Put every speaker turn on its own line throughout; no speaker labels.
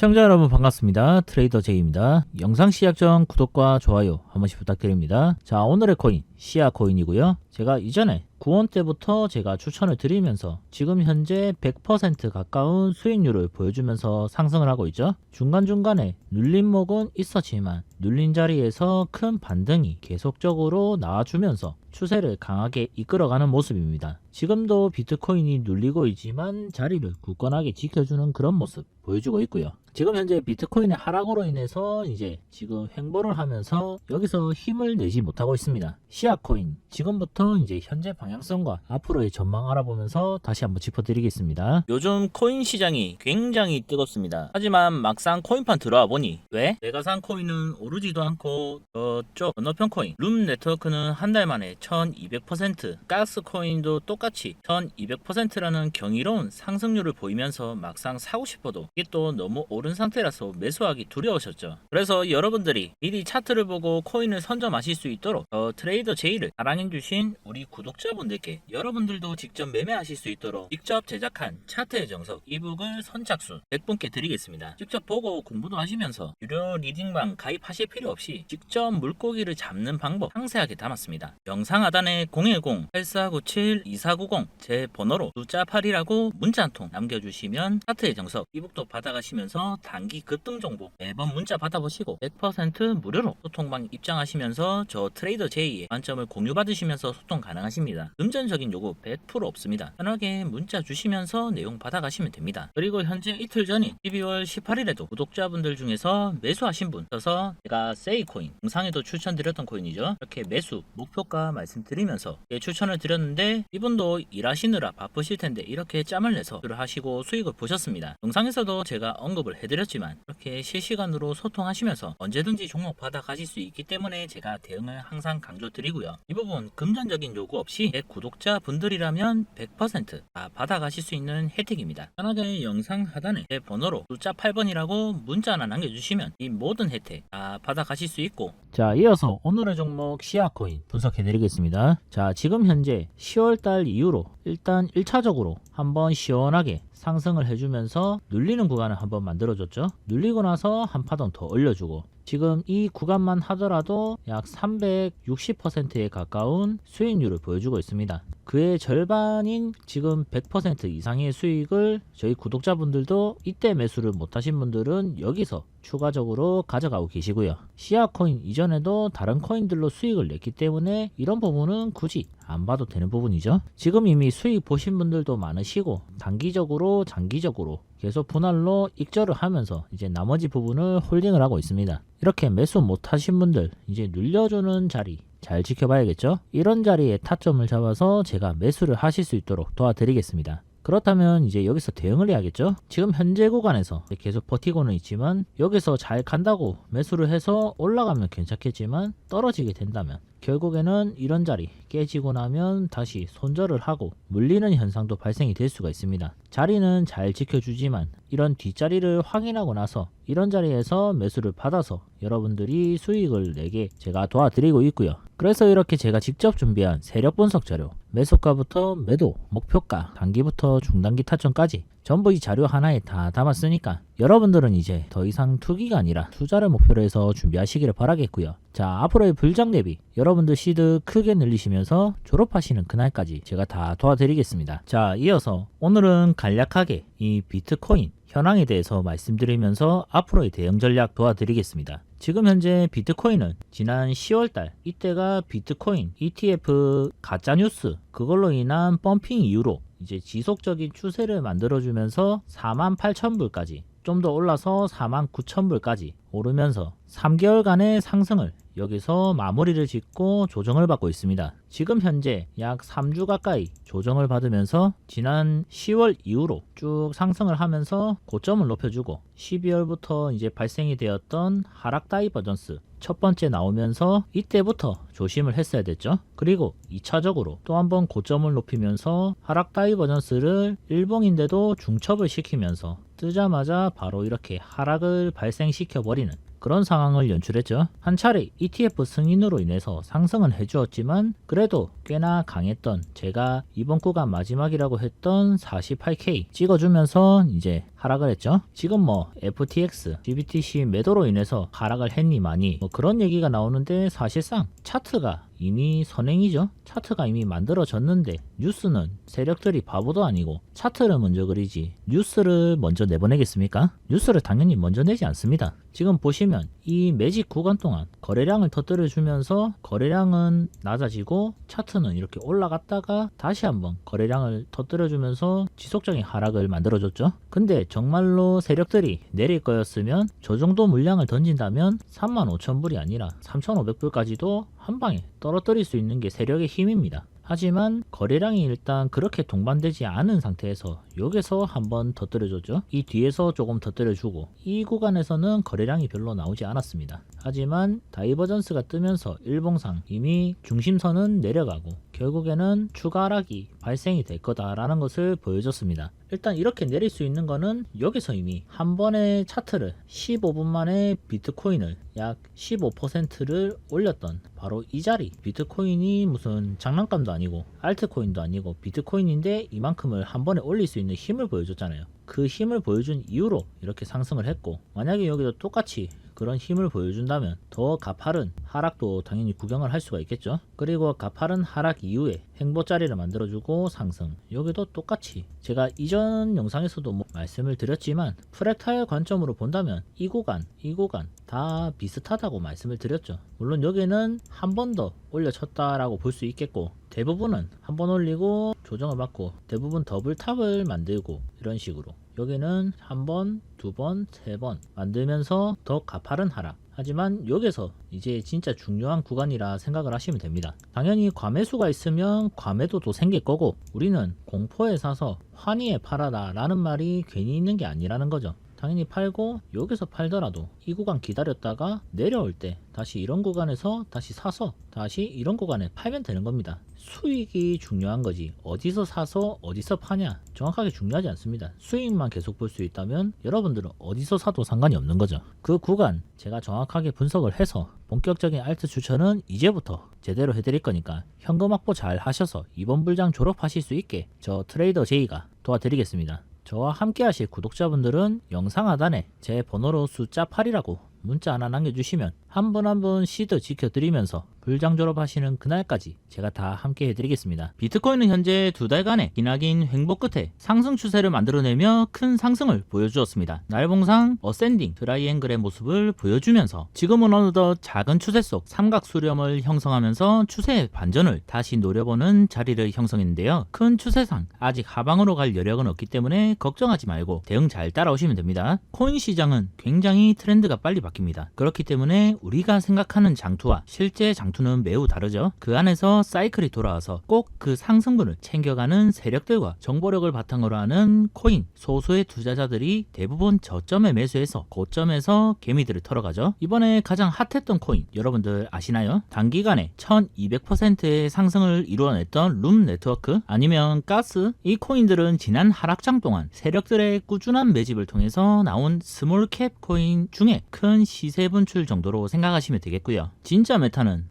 시청자 여러분 반갑습니다. 트레이더 제이입니다. 영상 시작 전 구독과 좋아요 한 번씩 부탁드립니다. 자 오늘의 코인 시아 코인이고요. 제가 이전에 9원 때부터 제가 추천을 드리면서 지금 현재 100% 가까운 수익률을 보여주면서 상승을 하고 있죠. 중간중간에 눌림목은 있었지만 눌린 자리에서 큰 반등이 계속적으로 나와주면서 추세를 강하게 이끌어가는 모습입니다. 지금도 비트코인이 눌리고 있지만 자리를 굳건하게 지켜주는 그런 모습 보여주고 있고요. 지금 현재 비트코인의 하락으로 인해서 이제 지금 횡보를 하면서 여기서 힘을 내지 못하고 있습니다. 시아코인 지금부터 이제 현재 방향성과 앞으로의 전망 알아보면서 다시 한번 짚어드리겠습니다. 요즘 코인 시장이 굉장히 뜨겁습니다. 하지만 막상 코인판 들어와 보니 왜? 내가 산 코인은 오르지도 않고 저쪽 건너편 코인 룸 네트워크는 한 달 만에 1200% 가스 코인도 똑같이 1200%라는 경이로운 상승률을 보이면서 막상 사고 싶어도 이게 또 너무 오른 상태라서 매수하기 두려우셨죠. 그래서 여러분들이 미리 차트를 보고 코인을 선점하실 수 있도록 저 트레이더 제이를 자랑해주신 우리 구독자분들께 여러분들도 직접 매매하실 수 있도록 직접 제작한 차트의 정석 이북을 선착순 100분께 드리겠습니다. 직접 보고 공부도 하시면서 유료 리딩방 가입하실 필요 없이 직접 물고기를 잡는 방법 상세하게 담았습니다. 영상 하단에 010-8497-2490 제 번호로 숫자 8이라고 문자 한 통 남겨주시면 차트의 정석 이북도 받아가시면서 단기 급등 정보 매번 문자 받아보시고 100% 무료로 소통방 입장하시면서 저 트레이더 J의 관점을 공유받으시면서 소통 가능하십니다. 금전적인 요구 100% 없습니다. 편하게 문자 주시면서 내용 받아가시면 됩니다. 그리고 현재 이틀 전인 12월 18일에도 구독자분들 중에서 매수하신 분 써서 제가 세이코인 영상에도 추천드렸던 코인이죠. 이렇게 매수 목표가 말씀드리면서 예, 추천을 드렸는데 이분도 일하시느라 바쁘실 텐데 이렇게 짬을 내서 를 하시고 수익을 보셨습니다. 영상에서도 제가 언급을 해드렸지만 이렇게 실시간으로 소통하시면서 언제든지 종목 받아 가실 수 있기 때문에 제가 대응을 항상 강조드리고요. 이 부분 금전적인 요구 없이 내 구독자 분들이라면 100%다 받아 가실 수 있는 혜택입니다. 편하게 영상 하단에 제 번호로 숫자 8번이라고 문자 하나 남겨주시면 이 모든 혜택 다 받아 가실 수 있고 자 이어서 오늘의 종목 시아코인 분석해 드리겠습니다. 자 지금 현재 10월달 이후로 일단 1차적으로 한번 시원하게 상승을 해주면서 눌리는 구간을 한번 만들어줬죠. 눌리고 나서 한 파동 더 올려주고 지금 이 구간만 하더라도 약 360%에 가까운 수익률을 보여주고 있습니다. 그의 절반인 지금 100% 이상의 수익을 저희 구독자분들도 이때 매수를 못하신 분들은 여기서 추가적으로 가져가고 계시고요. 시아코인 이전에도 다른 코인들로 수익을 냈기 때문에 이런 부분은 굳이 안 봐도 되는 부분이죠. 지금 이미 수익 보신 분들도 많으시고 단기적으로 장기적으로 계속 분할로 익절을 하면서 이제 나머지 부분을 홀딩을 하고 있습니다. 이렇게 매수 못하신 분들 이제 눌려주는 자리 잘 지켜봐야겠죠. 이런 자리에 타점을 잡아서 제가 매수를 하실 수 있도록 도와드리겠습니다. 그렇다면 이제 여기서 대응을 해야겠죠. 지금 현재 구간에서 계속 버티고는 있지만 여기서 잘 간다고 매수를 해서 올라가면 괜찮겠지만 떨어지게 된다면 결국에는 이런 자리 깨지고 나면 다시 손절을 하고 물리는 현상도 발생이 될 수가 있습니다. 자리는 잘 지켜주지만 이런 뒷자리를 확인하고 나서 이런 자리에서 매수를 받아서 여러분들이 수익을 내게 제가 도와드리고 있고요. 그래서 이렇게 제가 직접 준비한 세력 분석 자료, 매수가부터 매도, 목표가, 단기부터 중단기 타점까지 전부 이 자료 하나에 다 담았으니까 여러분들은 이제 더 이상 투기가 아니라 투자를 목표로 해서 준비하시기를 바라겠고요. 자, 앞으로의 불장 대비 여러분들 시드 크게 늘리시면서 졸업하시는 그날까지 제가 다 도와드리겠습니다. 자, 이어서 오늘은 간략하게 이 비트코인 현황에 대해서 말씀드리면서 앞으로의 대응 전략 도와드리겠습니다. 지금 현재 비트코인은 지난 10월달 이때가 비트코인 ETF 가짜뉴스 그걸로 인한 펌핑 이후로 이제 지속적인 추세를 만들어주면서 48,000불까지 좀 더 올라서 49,000불까지 오르면서 3개월간의 상승을 여기서 마무리를 짓고 조정을 받고 있습니다. 지금 현재 약 3주 가까이 조정을 받으면서 지난 10월 이후로 쭉 상승을 하면서 고점을 높여주고 12월부터 이제 발생이 되었던 하락 다이버전스 첫 번째 나오면서 이때부터 조심을 했어야 됐죠. 그리고 2차적으로 또 한번 고점을 높이면서 하락 다이버전스를 일봉인데도 중첩을 시키면서 뜨자마자 바로 이렇게 하락을 발생시켜 버리는 그런 상황을 연출했죠. 한 차례 ETF 승인으로 인해서 상승은 해주었지만 그래도 꽤나 강했던 제가 이번 구간 마지막이라고 했던 48K 찍어주면서 이제 하락을 했죠. 지금 뭐 FTX, GBTC 매도로 인해서 하락을 했니 많이 뭐 그런 얘기가 나오는데 사실상 차트가 이미 선행이죠. 차트가 이미 만들어졌는데 뉴스는 세력들이 바보도 아니고 차트를 먼저 그리지 뉴스를 먼저 내보내겠습니까? 뉴스를 당연히 먼저 내지 않습니다. 지금 보시면 이 매직 구간 동안 거래량을 터뜨려 주면서 거래량은 낮아지고 차트는 이렇게 올라갔다가 다시 한번 거래량을 터뜨려 주면서 지속적인 하락을 만들어 줬죠. 근데 정말로 세력들이 내릴 거였으면 저 정도 물량을 던진다면 35,000불이 아니라 3,500불까지도 한 방에 떨어뜨릴 수 있는 게 세력의 힘입니다. 하지만 거래량이 일단 그렇게 동반되지 않은 상태에서 여기서 한번 터뜨려줬죠. 이 뒤에서 조금 터뜨려주고 이 구간에서는 거래량이 별로 나오지 않았습니다. 하지만 다이버전스가 뜨면서 일봉상 이미 중심선은 내려가고 결국에는 추가 하락이 발생이 될 거다라는 것을 보여줬습니다. 일단 이렇게 내릴 수 있는 거는 여기서 이미 한 번의 차트를 15분 만에 비트코인을 약 15%를 올렸던 바로 이 자리 비트코인이 무슨 장난감도 아니고 알트코인도 아니고 비트코인인데 이만큼을 한 번에 올릴 수 있는 힘을 보여줬잖아요. 그 힘을 보여준 이후로 이렇게 상승을 했고 만약에 여기도 똑같이 그런 힘을 보여준다면 더 가파른 하락도 당연히 구경을 할 수가 있겠죠. 그리고 가파른 하락 이후에 행보자리를 만들어주고 상승. 여기도 똑같이 제가 이전 영상에서도 뭐 말씀을 드렸지만 프랙탈 관점으로 본다면 이 구간, 이 구간 다 비슷하다고 말씀을 드렸죠. 물론 여기는 한 번 더 올려쳤다라고 볼 수 있겠고 대부분은 한 번 올리고 조정을 받고 대부분 더블탑을 만들고 이런 식으로 여기는 한 번, 두 번, 세 번 만들면서 더 가파른 하락. 하지만 여기서 이제 진짜 중요한 구간이라 생각을 하시면 됩니다. 당연히 과매수가 있으면 과매도도 생길 거고 우리는 공포에 사서 환희에 팔아라 라는 말이 괜히 있는 게 아니라는 거죠. 당연히 팔고 여기서 팔더라도 이 구간 기다렸다가 내려올 때 다시 이런 구간에서 다시 사서 다시 이런 구간에 팔면 되는 겁니다. 수익이 중요한 거지 어디서 사서 어디서 파냐 정확하게 중요하지 않습니다. 수익만 계속 볼 수 있다면 여러분들은 어디서 사도 상관이 없는 거죠. 그 구간 제가 정확하게 분석을 해서 본격적인 알트 추천은 이제부터 제대로 해드릴 거니까 현금 확보 잘 하셔서 이번 불장 졸업하실 수 있게 저 트레이더 제이가 도와드리겠습니다. 저와 함께 하실 구독자분들은 영상 하단에 제 번호로 숫자 8이라고 문자 하나 남겨주시면 한 분 한 분 시드 지켜드리면서 불장 졸업하시는 그날까지 제가 다 함께 해드리겠습니다. 비트코인은 현재 두 달간의 기나긴 횡보 끝에 상승 추세를 만들어내며 큰 상승을 보여주었습니다. 날봉상 어센딩 트라이앵글의 모습을 보여주면서 지금은 어느덧 작은 추세 속 삼각 수렴을 형성하면서 추세의 반전을 다시 노려보는 자리를 형성했는데요. 큰 추세상 아직 하방으로 갈 여력은 없기 때문에 걱정하지 말고 대응 잘 따라오시면 됩니다. 코인 시장은 굉장히 트렌드가 빨리 바뀝니다. 그렇기 때문에 우리가 생각하는 장투와 실제 장투 는 매우 다르죠. 그 안에서 사이클이 돌아와서 꼭 그 상승분을 챙겨가는 세력들과 정보력을 바탕으로 하는 코인 소수의 투자자들이 대부분 저점에 매수해서 고점에서 개미들을 털어가죠. 이번에 가장 핫했던 코인 여러분들 아시나요? 단기간에 1200%의 상승을 이루어냈던 룸 네트워크 아니면 가스 이 코인들은 지난 하락장 동안 세력들의 꾸준한 매집을 통해서 나온 스몰캡 코인 중에 큰 시세 분출 정도로 생각하시면 되겠고요. 진짜 메타는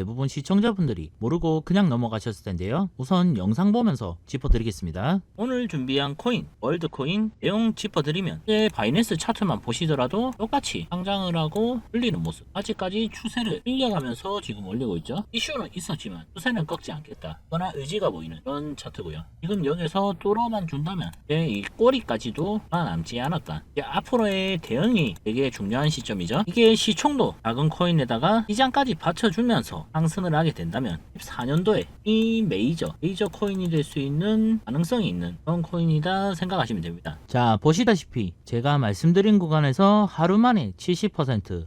대부분 시청자분들이 모르고 그냥 넘어가셨을 텐데요. 우선 영상 보면서 짚어드리겠습니다. 오늘 준비한 코인, 월드코인 내용 짚어드리면 이제 바이낸스 차트만 보시더라도 똑같이 상장을 하고 흘리는 모습 아직까지 추세를 끌려가면서 지금 올리고 있죠. 이슈는 있었지만 추세는 꺾지 않겠다. 그러나 의지가 보이는 그런 차트고요. 지금 여기서 뚫어만 준다면 이제 이 꼬리까지도 남지 않았다. 이제 앞으로의 대응이 되게 중요한 시점이죠. 이게 시총도 작은 코인에다가 시장까지 받쳐주면서 상승을 하게 된다면 14년도에 이 메이저 메이저 코인이 될 수 있는 가능성이 있는 그런 코인이다 생각하시면 됩니다. 자 보시다시피 제가 말씀드린 구간에서 하루 만에 70%